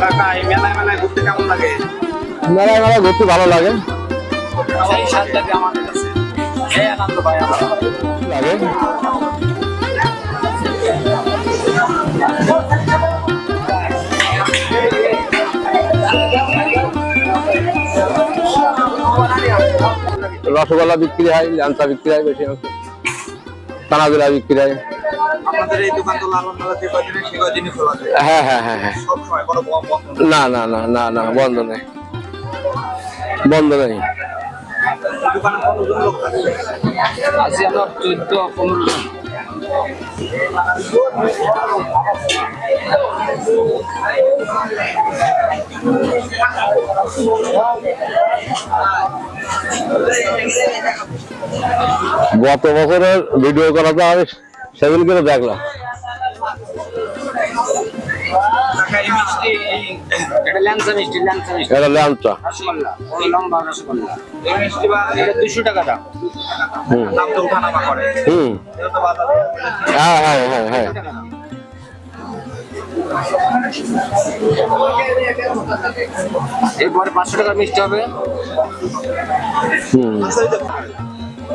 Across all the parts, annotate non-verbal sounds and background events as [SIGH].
কাকা এই মেলায় মেলায় ঘুরতে কেমন লাগে? মেলায় মেলায় ঘুরতে ভালো লাগে। সেই স্বাদ লাগে আমাদের কাছে এই আনন্দ ভাই আমার। লাগে। রসগোল্লা বিক্রি হয় ল্যাংচা বিক্রি হয় বেশি অংশ কানাজুরা বিক্রি হয়। আপনাদের এই দোকান তো লালন মেলা যে কদিনে সে কদিনই খোলা যায়। হ্যাঁ হ্যাঁ হ্যাঁ হ্যাঁ। সব কোনো বন্ধ। না না না না না বন্ধ নেই। বন্ধ নেই। দোকানে কতজন লোক থাকে আছি আমরা চোদ্দ পনেরো জন। গত বছরের ভিডিও করা তো আমি সেদিন করে দেখলাম এটা ল্যাংচা দুশো টাকা দাম হুম। হ্যাঁ হ্যাঁ হ্যাঁ হ্যাঁ। এরপরে পাঁচশো টাকার মিষ্টি হবে। হুম।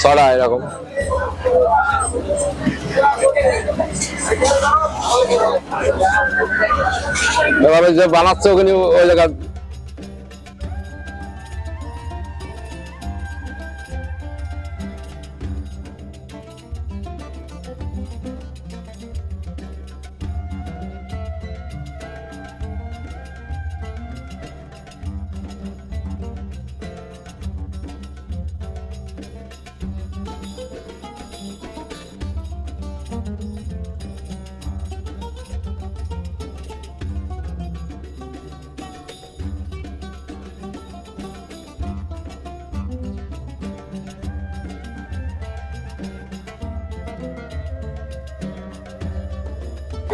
ছড়া এরকম। এবারে যে বানাচ্ছে ওখানে ওই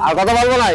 আর কথা বলব নাই?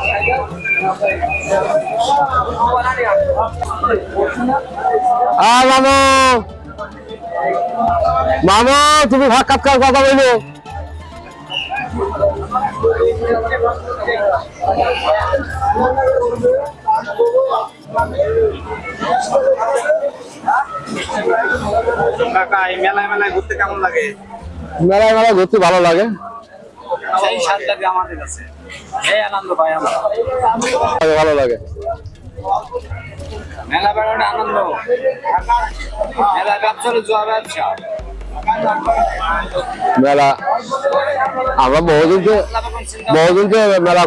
মামু। মামু তুমি সাক্ষাৎকার কথা বলো কাকা এই মেলায় মেলায় ঘুরতে কেমন লাগে? মেলায় মেলায় ঘুরতে ভালো লাগে। সেই স্বাদ লাগে আমাদের কাছে? ভালো লাগে। মেলা বেড়ানো আনন্দ। মেলা ব্যবসা জোয়া ব্যবসা। মেলা আমরা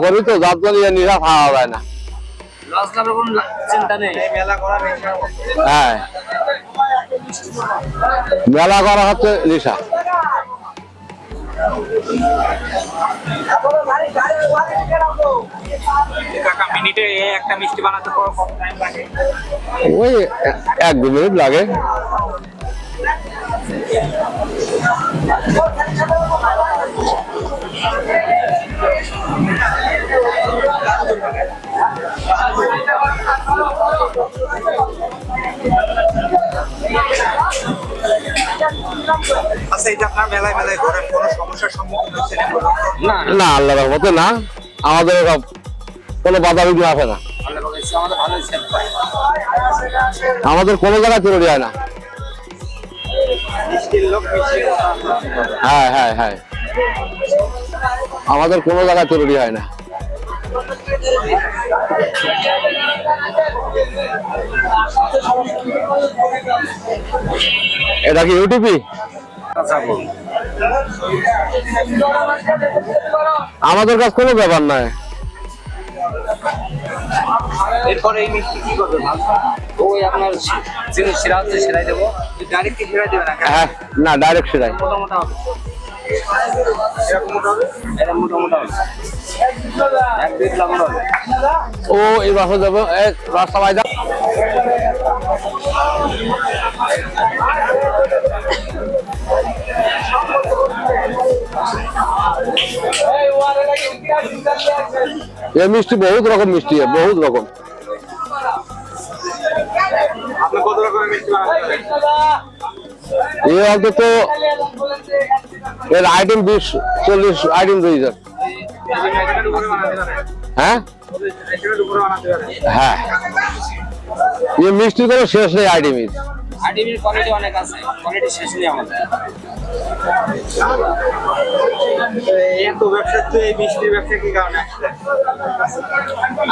করি তো যার জন্য নিরা খাওয়া যায় না। হ্যাঁ। মেলা করা হচ্ছে নিশা। কাকা মিনিটে একটা মিষ্টি বানাতে ওই এক দু মিনিট লাগে। আচ্ছা এটা আপনার মেলায় মেলায় ঘোরেন কোনো সমস্যার সম্মুখীন হচ্ছেন না না আল্লাহর রহমতে না। আমাদের এরকম কোনো বাধা বিঘ্ন আসে না। আমাদের কোনো জায়গায় চুরি হয় না। হ্যাঁ হ্যাঁ হ্যাঁ। আমাদের কোনো জায়গায় চুরি হয় না। এটা কি আচ্ছা আমাদের কাছে কোনো ব্যাপার নাই। এরপরে এই মিষ্টি কি করবে ওই আপনার যিনি সেরা হচ্ছে সেরাই দেবো। ডাইরেক্ট কি ফেরা দেবে না হ্যাঁ না ডাইরেক্ট হবে। ও এই যাব রাস্তা বাইদা। এ মিষ্টি বহুত রকম মিষ্টি है বহুত রকম। এ অন্তত এর আইটেম বিশ চল্লিশ আইটেম বানাতে পারেন হ্যাঁ? হ্যাঁ। এ মিষ্টির কোনো শেষ নেই আইটেমের আইডিবির কোয়ালিটি অনেক আছে। কোয়ালিটি শেষ নেই আমাদের।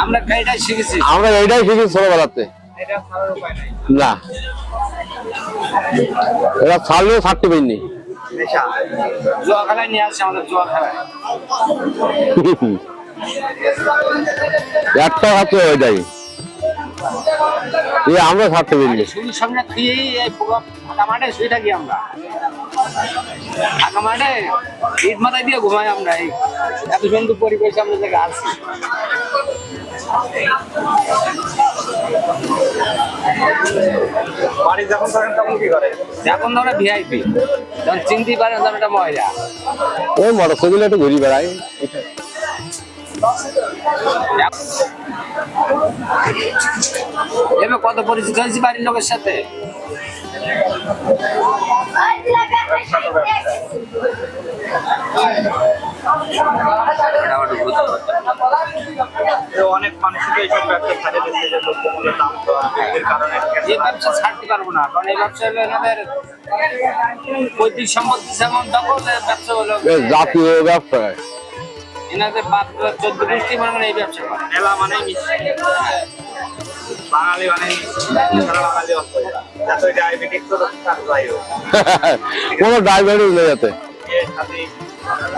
আমরা গাড়িটাই শিখেছি। আমরা এইটাই শিখি ছোটবেলাতে। এটা না। এরা ছাড়লেও ছাড়তে পারিনি। জোয়া খেলায় নিয়ে আসছে আমাদের জোয়া খেলায় একটা হাতে ওইটাই আমরা ছাড়তে পারিনি। সামনে আমরা। ফাঁকা মাঠে ইট মাথায় দিয়ে ঘুমাই আমরা এই এত সুন্দর পরিবেশ আমরা বাড়ি যখন করেন তখন কি করে? এখন ধরো ভিআইপি যখন চিনতেই পারেন তখন একটা মহিলা ওই মোটর একটু ঘুরি বেড়াই। এবার কত পরিচিত হয়েছি বাড়ির লোকের সাথে? অনেক মানুষকে এইসব ব্যবসা ছাড়ে দিচ্ছে যে দ্রব্যমূল্যের দাম তো এর কারণে এই ব্যবসা ছাড়তে পারব না কারণ এই ব্যবসা হলো এনাদের পৈতৃক সম্পত্তি যেমন দখল ব্যবসা হলো জাতীয় ব্যবসায়। এনাদের বাপ চোদ্দ গোষ্ঠী মনে এই ব্যবসা করে। মেলা মানে মিষ্টি। বাঙালি মানে সারা বাঙালি যাতে ডায়াবেটিস তো তার হোক। [LAUGHS] কোনো ডায়াবেটিস নেই যাতে।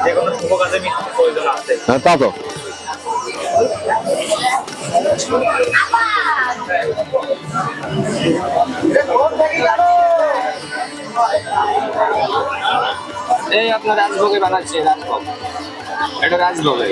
যে কোনো শুভ কাজে মিষ্টির প্রয়োজন আছে। হ্যাঁ তা তো। এই আপনার রাজভোগে বানাচ্ছে রাজভোগ। এটা রাজভোগে।